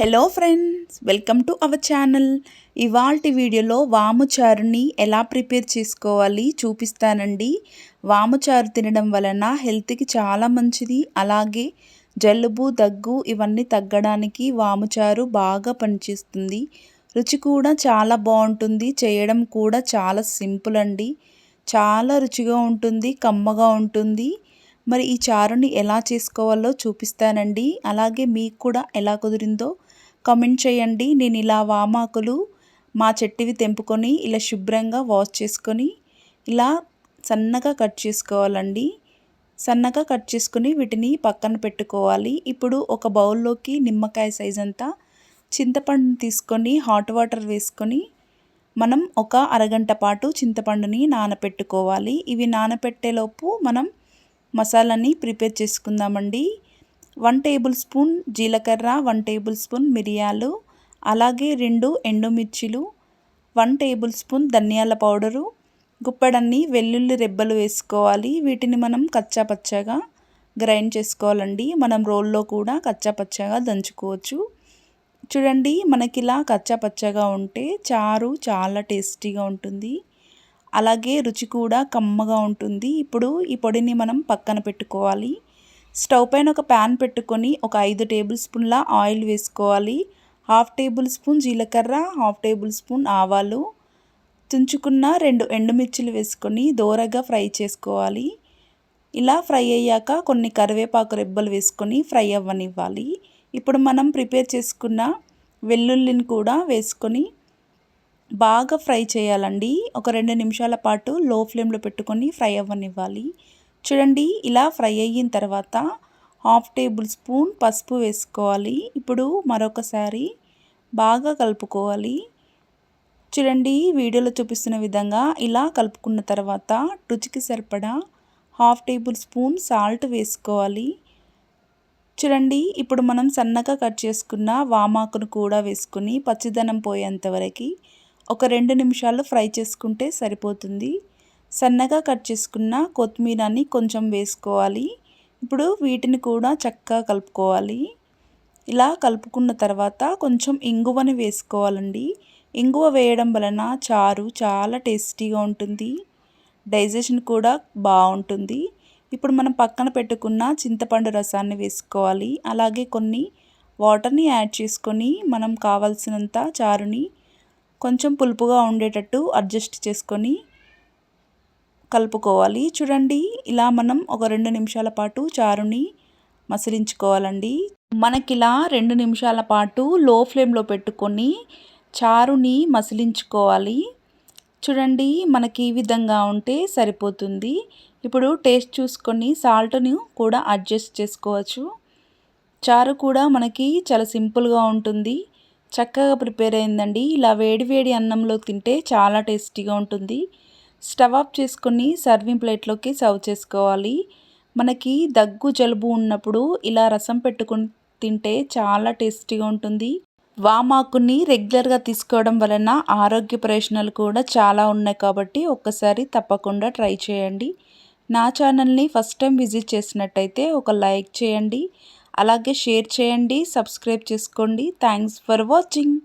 Hello friends welcome to our channel ఇవాల్టి వీడియోలో వాముచారుని ఎలా ప్రిపేర్ చేసుకోవాలి చూపిస్తానండి. వాముచారు తినడం వలన హెల్త్కి చాలా మంచిది. అలాగే జలుబు దగ్గు ఇవన్నీ తగ్గడానికి వాముచారు బాగా పనిచేస్తుంది. రుచి కూడా చాలా బాగుంటుంది. చేయడం కూడా చాలా సింపుల్ అండి. చాలా రుచిగా ఉంటుంది కమ్మగా ఉంటుంది. మరి ఈ చారుని ఎలా చేసుకోవాలో చూపిస్తానండి. అలాగే మీకు కూడా ఎలా కుదిరిందో కామెంట్ చేయండి. నేను ఇలా వామాకులు మా చెట్టువి తెంపుకొని ఇలా శుభ్రంగా వాష్ చేసుకొని ఇలా సన్నగా కట్ చేసుకోవాలండి. సన్నగా కట్ చేసుకుని వీటిని పక్కన పెట్టుకోవాలి. ఇప్పుడు ఒక బౌల్లోకి నిమ్మకాయ సైజ్ అంతా చింతపండు తీసుకొని హాట్ వాటర్ వేసుకొని మనం ఒక అరగంట పాటు చింతపండుని నానపెట్టుకోవాలి. ఇవి నానపెట్టేలోపు మనం మసాలాని ప్రిపేర్ చేసుకుందామండి. వన్ టేబుల్ స్పూన్ జీలకర్ర వన్ టేబుల్ స్పూన్ మిరియాలు అలాగే రెండు ఎండుమిర్చిలు వన్ టేబుల్ స్పూన్ ధనియాల పౌడరు గుప్పడన్ని వెల్లుల్లి రెబ్బలు వేసుకోవాలి. వీటిని మనం కచ్చాపచ్చగా గ్రైండ్ చేసుకోవాలండి. మనం రోల్లో కూడా కచ్చా పచ్చగా దంచుకోవచ్చు. చూడండి మనకి ఇలా ఉంటే చారు చాలా టేస్టీగా ఉంటుంది. అలాగే రుచి కూడా కమ్మగా ఉంటుంది. ఇప్పుడు ఈ పొడిని మనం పక్కన పెట్టుకోవాలి. స్టవ్ పైన ఒక ప్యాన్ పెట్టుకొని ఒక ఐదు టేబుల్ స్పూన్ల ఆయిల్ వేసుకోవాలి. హాఫ్ టేబుల్ స్పూన్ జీలకర్ర హాఫ్ టేబుల్ స్పూన్ ఆవాలు. తుంచుకున్న రెండు ఎండుమిర్చిలు వేసుకొని దోరగా ఫ్రై చేసుకోవాలి. ఇలా ఫ్రై అయ్యాక కొన్ని కరివేపాకు రెబ్బలు వేసుకొని ఫ్రై అవ్వనివ్వాలి. ఇప్పుడు మనం ప్రిపేర్ చేసుకున్న వెల్లుల్లిని కూడా వేసుకొని బాగా ఫ్రై చేయాలండి. ఒక రెండు నిమిషాల పాటు లో ఫ్లేమ్లో పెట్టుకొని ఫ్రై అవ్వనివ్వాలి. చూడండి ఇలా ఫ్రై అయిన తర్వాత హాఫ్ టేబుల్ స్పూన్ పసుపు వేసుకోవాలి. ఇప్పుడు మరొకసారి బాగా కలుపుకోవాలి. చూడండి వీడియోలో చూపిస్తున్న విధంగా ఇలా కలుపుకున్న తర్వాత రుచికి సరిపడా హాఫ్ టేబుల్ స్పూన్ సాల్ట్ వేసుకోవాలి. చూడండి ఇప్పుడు మనం సన్నగా కట్ చేసుకున్న వామాకును కూడా వేసుకుని పచ్చిదనం పోయేంతవరకు ఒక రెండు నిమిషాలు ఫ్రై చేసుకుంటే సరిపోతుంది. సన్నగా కట్ చేసుకున్న కొత్తిమీరని కొంచెం వేసుకోవాలి. ఇప్పుడు వీటిని కూడా చక్కగా కలుపుకోవాలి. ఇలా కలుపుకున్న తర్వాత కొంచెం ఇంగువని వేసుకోవాలండి. ఇంగువ వేయడం వలన చారు చాలా టేస్టీగా ఉంటుంది. డైజెషన్ కూడా బాగుంటుంది. ఇప్పుడు మనం పక్కన పెట్టుకున్న చింతపండు రసాన్ని వేసుకోవాలి. అలాగే కొన్ని వాటర్ని యాడ్ చేసుకొని మనం కావాల్సినంత చారుని కొంచెం పులుపుగా ఉండేటట్టు అడ్జస్ట్ చేసుకొని కలుపుకోవాలి. చూడండి ఇలా మనం ఒక రెండు నిమిషాల పాటు చారుని మసిలించుకోవాలండి. మనకిలా రెండు నిమిషాల పాటు లో ఫ్లేమ్లో పెట్టుకొని చారుని మసిలించుకోవాలి. చూడండి మనకి ఈ విధంగా ఉంటే సరిపోతుంది. ఇప్పుడు టేస్ట్ చూసుకొని సాల్ట్ను కూడా అడ్జస్ట్ చేసుకోవచ్చు. చారు కూడా మనకి చాలా సింపుల్గా ఉంటుంది. చక్కగా ప్రిపేర్ అయిందండి. ఇలా వేడి వేడి అన్నంలో తింటే చాలా టేస్టీగా ఉంటుంది. స్టవ్ ఆఫ్ చేసుకొని సర్వింగ్ ప్లేట్లోకి సర్వ్ చేసుకోవాలి. మనకి దగ్గు జలుబు ఉన్నప్పుడు ఇలా రసం పెట్టుకుని తింటే చాలా టేస్టీగా ఉంటుంది. వామాకుని రెగ్యులర్గా తీసుకోవడం వలన ఆరోగ్య ప్రయోజనాలు కూడా చాలా ఉన్నాయి కాబట్టి ఒక్కసారి తప్పకుండా ట్రై చేయండి. నా ఛానల్ని ఫస్ట్ టైం విజిట్ చేసినట్టయితే ఒక లైక్ చేయండి. అలాగే షేర్ చేయండి సబ్స్క్రైబ్ చేసుకోండి. Thanks for watching